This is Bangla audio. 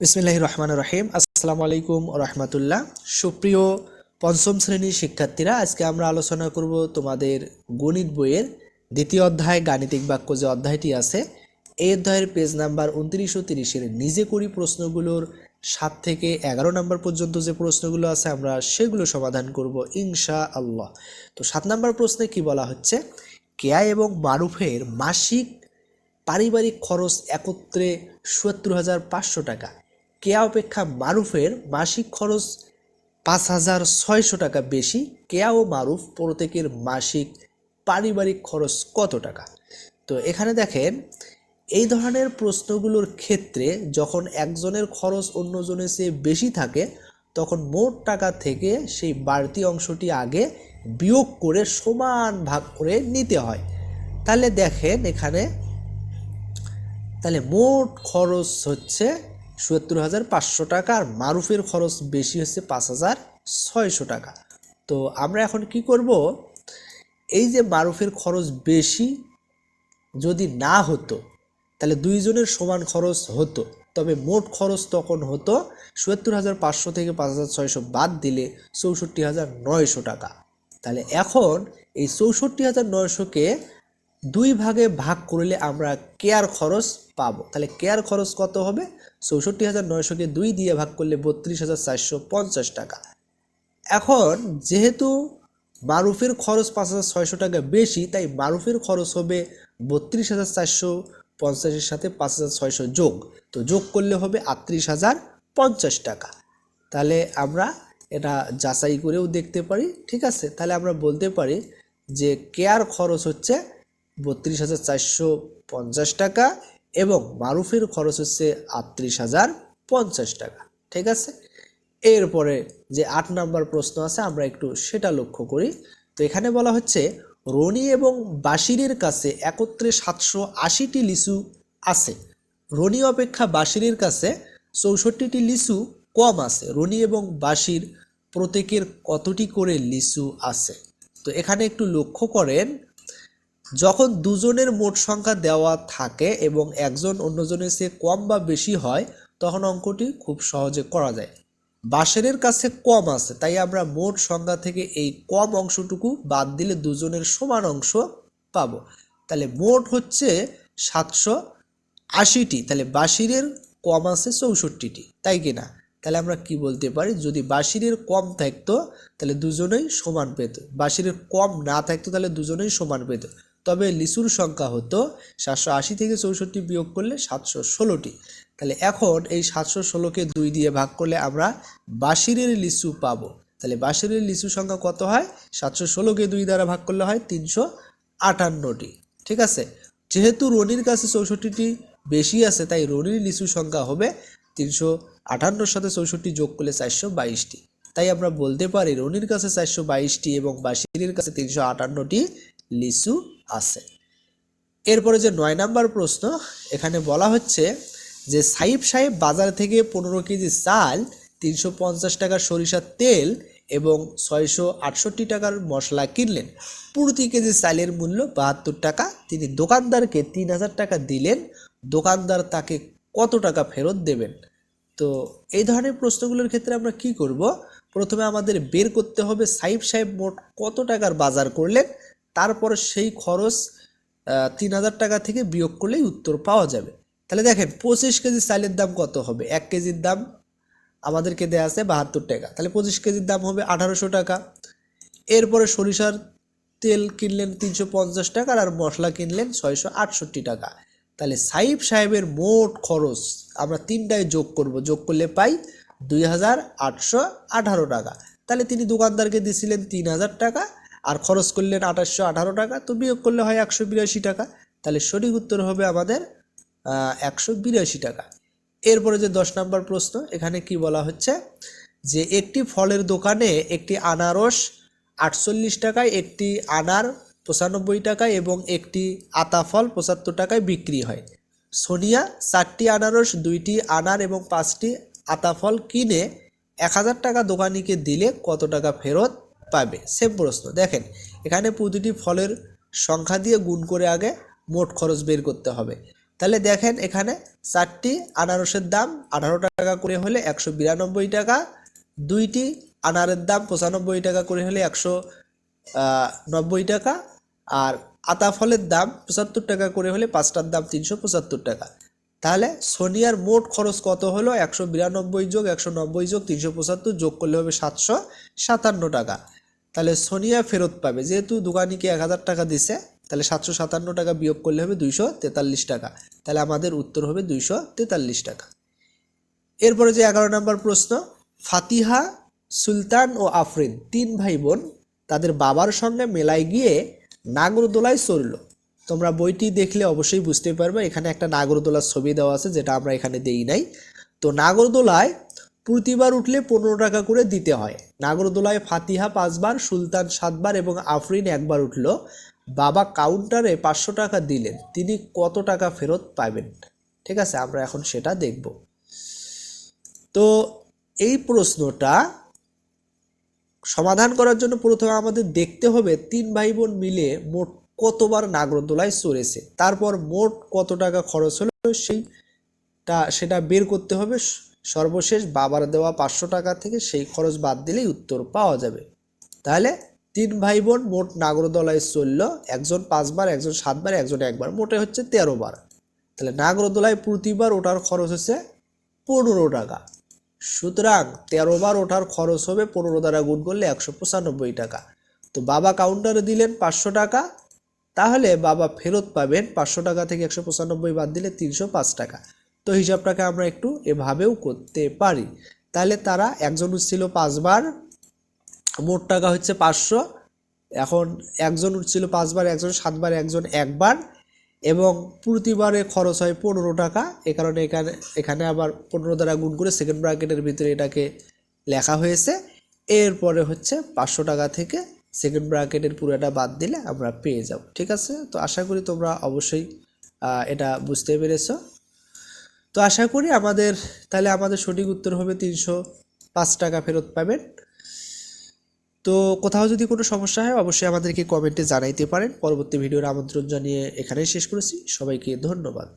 বিসমিল্লাহ রহমান রহিম। আসসালামু আলাইকুম রহমতুল্লাহ। সুপ্রিয় পঞ্চম শ্রেণির শিক্ষার্থীরা, আজকে আমরা আলোচনা করব তোমাদের গণিত বইয়ের দ্বিতীয় অধ্যায়, গাণিতিক বাক্য যে অধ্যায়টি আছে। এই অধ্যায়ের পেজ নাম্বার উনত্রিশ ও তিরিশের নিজে করি প্রশ্নগুলোর সাত থেকে এগারো নম্বর পর্যন্ত যে প্রশ্নগুলো আছে, আমরা সেগুলো সমাধান করব ইনশা আল্লাহ তো সাত নম্বর প্রশ্নে কি বলা হচ্ছে? কেয়া এবং মারুফের মাসিক পারিবারিক খরচ একত্রে সত্তর হাজার পাঁচশো টাকা। কেয়া অপেক্ষা মারুফের মাসিক খরচ পাঁচ হাজার ছয়শো টাকা বেশি? কেয়া ও মারুফ প্রত্যেকের মাসিক পারিবারিক খরচ কত টাকা? তো এখানে দেখেন, এই ধরনের প্রশ্নগুলোর ক্ষেত্রে যখন একজনের খরচ অন্যজনের চেয়ে বেশি থাকে, তখন মোট টাকা থেকে সেই বাড়তি অংশটি আগে বিয়োগ করে সমান ভাগ করে নিতে হয়। তাহলে দেখেন এখানে, তাহলে মোট খরচ হচ্ছে সত্তর হাজার পাঁচশো টাকা আর মারুফের খরচ বেশি হচ্ছে পাঁচ হাজার ছয়শো টাকা। তো আমরা এখন কি করব? এই যে মারুফের খরচ বেশি যদি না হতো, তাহলে দুইজনের সমান খরচ হতো। তবে মোট খরচ তখন হতো সত্তর হাজার পাঁচশো থেকে পাঁচ হাজার ছয়শো বাদ দিলে চৌষট্টি হাজার নয়শো টাকা। তাহলে এখন এই চৌষট্টি হাজার নয়শোকে দুই ভাগে ভাগ করলে আমরা কেয়ার খরচ পাবো। তাহলে কেয়ার খরচ কত হবে? চৌষট্টি হাজার নয়শোকে দুই দিয়ে ভাগ করলে বত্রিশ হাজার চারশো পঞ্চাশ টাকা। এখন যেহেতু মারুফের খরচ পাঁচ হাজার ছয়শো টাকা বেশি, তাই মারুফের খরচ হবে বত্রিশ হাজার চারশো পঞ্চাশের সাথে পাঁচ হাজার ছয়শো যোগ। তো যোগ করলে হবে আটত্রিশ হাজার পঞ্চাশ টাকা। তাহলে আমরা এটা যাচাই করেও দেখতে পারি, ঠিক আছে? তাহলে আমরা বলতে পারি যে কেয়ার খরচ হচ্ছে বত্রিশ হাজার চারশো পঞ্চাশ টাকা এবং মারুফের খরচ হচ্ছে আটত্রিশ হাজার পঞ্চাশ টাকা, ঠিক আছে? এরপরে যে আট নাম্বার প্রশ্ন আছে, আমরা একটু সেটা লক্ষ্য করি। তো এখানে বলা হচ্ছে, রনি এবং বাসিরের কাছে একত্রে সাতশো আশিটি লিচু আছে। রনি অপেক্ষা বাসিরের কাছে চৌষট্টিটি লিচু কম আছে। রনি এবং বাসির প্রত্যেকের কতটি করে লিচু আছে? তো এখানে একটু লক্ষ্য করেন যখন দুজনের মোট সংখ্যা দেওয়া থাকে এবং একজন অন্যজনের চেয়ে কম বা বেশি হয়, তখন অঙ্কটি খুব সহজে করা যায়। বাসেরের কাছে কম আছে, তাই আমরা মোট সংখ্যা থেকে এই কম অংশটুকু বাদ দিলে দুজনের সমান অংশ পাব। তাহলে মোট হচ্ছে সাতশো আশিটি, তাহলে বাসিরের কম আছে চৌষট্টিটি, তাই কি না? তাহলে আমরা কি বলতে পারি? যদি বাসিরের কম থাকতো, তাহলে দুজনেই সমান পেত। বাসিরের কম না থাকতো, তাহলে দুজনেই সমান পেত। তবে লিচুর সংখ্যা হতো সাতশো আশি থেকে চৌষট্টি বিয়োগ করলে সাতশো ষোলোটি। তাহলে এখন এই সাতশো ষোলোকে দুই দিয়ে ভাগ করলে আমরা বাসিরের লিচু পাবো। তাহলে বাসিরের লিচু সংখ্যা কত হয়? সাতশো ষোলোকে দুই দ্বারা ভাগ করলে হয় তিনশো আটান্নটি। ঠিক আছে? যেহেতু রনির কাছে চৌষট্টিটি বেশি আছে, তাই রনির লিচু সংখ্যা হবে তিনশো আটান্নর সাথে চৌষট্টি যোগ করলে চারশো বাইশটি। তাই আমরা বলতে পারি রনির কাছে চারশো বাইশটি এবং বাসিরের কাছে তিনশো আটান্নটি লিচু আছে। এরপরে যে নয় নাম্বার প্রশ্ন, এখানে বলা হচ্ছে যে সাইব সাহেব বাজার থেকে পনেরো কেজি চাল, তিনশো পঞ্চাশ টাকার সরিষার তেল এবং ছয়শো আটষট্টি টাকার মশলা কিনলেন। প্রতি কেজি চালের মূল্য বাহাত্তর টাকা। তিনি দোকানদারকে তিন হাজার টাকা দিলেন। দোকানদার তাকে কত টাকা ফেরত দেবেন? তো এই ধরনের প্রশ্নগুলোর ক্ষেত্রে আমরা কি করব? প্রথমে আমাদের বের করতে হবে সাইব সাহেব মোট কত টাকার বাজার করলেন? তারপর সেই খরচ তিন হাজার টাকা থেকে বিয়োগ করলেই উত্তর পাওয়া যাবে। তাহলে দেখেন, পঁচিশ কেজি চালের দাম কত হবে? এক কেজির দাম আমাদেরকে দেওয়া আছে বাহাত্তর টাকা। তাহলে পঁচিশ কেজির দাম হবে আঠারোশো টাকা। এরপরে সরিষার তেল কিনলেন তিনশো পঞ্চাশ টাকা আর মশলা কিনলেন ছয়শো আটষট্টি টাকা। তাহলে সাইব সাহেবের মোট খরচ আমরা তিনটায় যোগ করব। যোগ করলে পাই দুই হাজার আটশো আঠারো টাকা। তাহলে তিনি দোকানদারকে দিয়েছিলেন তিন হাজার টাকা আর খরচ করলেন আঠাশশো আঠারো টাকা, তো বিয়োগ করলে হয় একশো বিরাশি টাকা। তাহলে সঠিক উত্তর হবে আমাদের একশো বিরাশি টাকা। এরপরে যে দশ নম্বর প্রশ্ন, এখানে কি বলা হচ্ছে? যে একটি ফলের দোকানে একটি আনারস আটচল্লিশ টাকায়, একটি আনার পঁচানব্বই টাকায় এবং একটি আতা ফল পঁচাত্তর টাকায় বিক্রি হয়। সোনিয়া, চারটি আনারস, দুইটি আনার এবং পাঁচটি আতা ফল কিনে এক হাজার টাকা দোকানিকে দিলে কত টাকা ফেরত? পাবে। সেম প্রশ্ন। দেখেন, এখানে প্রতিটি ফলের সংখ্যা দিয়ে গুণ করে আগে মোট খরচ বের করতে হবে। তাহলে দেখেন, এখানে চারটি আনারসের দাম আঠারো টাকা করে হলে একশো বিরানব্বই টাকা, দুইটি আনারের দাম পঁচানব্বই টাকা করে হলে একশো নব্বই টাকা, আর আতা ফলের দাম পঁচাত্তর টাকা করে হলে পাঁচটার দাম তিনশো পঁচাত্তর টাকা। তাহলে সোনিয়ার মোট খরচ কত হলো? একশো বিরানব্বই যোগ একশো নব্বই যোগ তিনশো পঁচাত্তর যোগ করলে হবে সাতশো সাতান্ন টাকা। তাহলে সোনিয়া ফেরত পাবে। যেহেতু দোকানিকে এক হাজার টাকা দিছে, তাহলে সাতশো সাতান্ন টাকা বিয়োগ করলে হবে দুইশো তেতাল্লিশ টাকা। তাহলে আমাদের উত্তর হবে দুইশো তেতাল্লিশ টাকা। এরপরে যে এগারো নম্বর প্রশ্ন, ফাতিহা, সুলতান ও আফরিন তিন ভাই বোন তাদের বাবার সঙ্গে মেলায় গিয়ে নাগরদোলায় চড়ল। তোমরা বইটি দেখলে অবশ্যই বুঝতে পারবে, এখানে একটা নাগরদোলার ছবি দেওয়া আছে, যেটা আমরা এখানে দেই নাই। তো নাগরদোলায় প্রতিবার উঠলে পনেরো টাকা করে দিতে হয়। নাগরদোলায় ফাতিহা পাঁচবার, সুলতান সাতবার এবং আফরিন একবার উঠল। বাবা কাউন্টারে পাঁচশো টাকা দিলেন। তিনি কত টাকা ফেরত পাবেন? ঠিক আছে, আমরা এখন সেটা দেখব। তো এই প্রশ্নটা সমাধান করার জন্য প্রথমে আমাদের দেখতে হবে তিন ভাই বোন মিলে মোট কতবার নাগরদোলায় চড়েছে। তারপর মোট কত টাকা খরচ হলো, সেইটা, সেটা বের করতে হবে। সর্বশেষ বাবার দেওয়া পাঁচশো টাকা থেকে সেই খরচ বাদ দিলেই উত্তর পাওয়া যাবে। তাহলে তিন ভাই বোন মোট নাগরদোলায় চলল, একজন পাঁচবার, একজন সাতবার, একজন একবার, মোটে হচ্ছে তেরো বার তাহলে নাগরদোলায় প্রতিবার ওঠার খরচ হচ্ছে পনেরো টাকা। সুতরাং তেরো বার ওঠার খরচ হবে পনেরো দ্বারা গুণ করলে একশো পঁচানব্বই টাকা। তো বাবা কাউন্টারে দিলেন পাঁচশো টাকা, তাহলে বাবা ফেরত পাবেন পাঁচশো টাকা থেকে একশো পঁচানব্বই বাদ দিলে তিনশো পাঁচ টাকা। তো হিসাবটাকে আমরা একটু এভাবেও করতে পারি। তাহলে তারা একজন উঠছিল পাঁচবার, মোট টাকা হচ্ছে পাঁচশো। এখন একজন উঠছিল পাঁচবার, একজন সাতবার, একজন একবার। এবং প্রতিবারে খরচ হয় পনেরো টাকা। এ কারণে এখানে এখানে আবার পনেরো দ্বারা গুণ করে সেকেন্ড ব্র্যাকেটের ভিতরে এটাকে লেখা হয়েছে। এরপরে হচ্ছে পাঁচশো টাকা থেকে সেকেন্ড ব্র্যাকেটের পুরোটা বাদ দিলে আমরা পেয়ে যাব। ঠিক আছে? তো আশা করি তোমরা অবশ্যই এটা বুঝতে পেরেছ। তো আশা করি আমাদের, তাহলে আমাদের সঠিক উত্তর হবে তিনশো পাঁচ টাকা ফেরত পাবেন। তো কোথাও যদি কোনো সমস্যা হয়, অবশ্যই আমাদেরকে কমেন্টে জানাইতে পারেন। পরবর্তী ভিডিওর আমন্ত্রণ জানিয়ে এখানেই শেষ করেছি। সবাইকে ধন্যবাদ।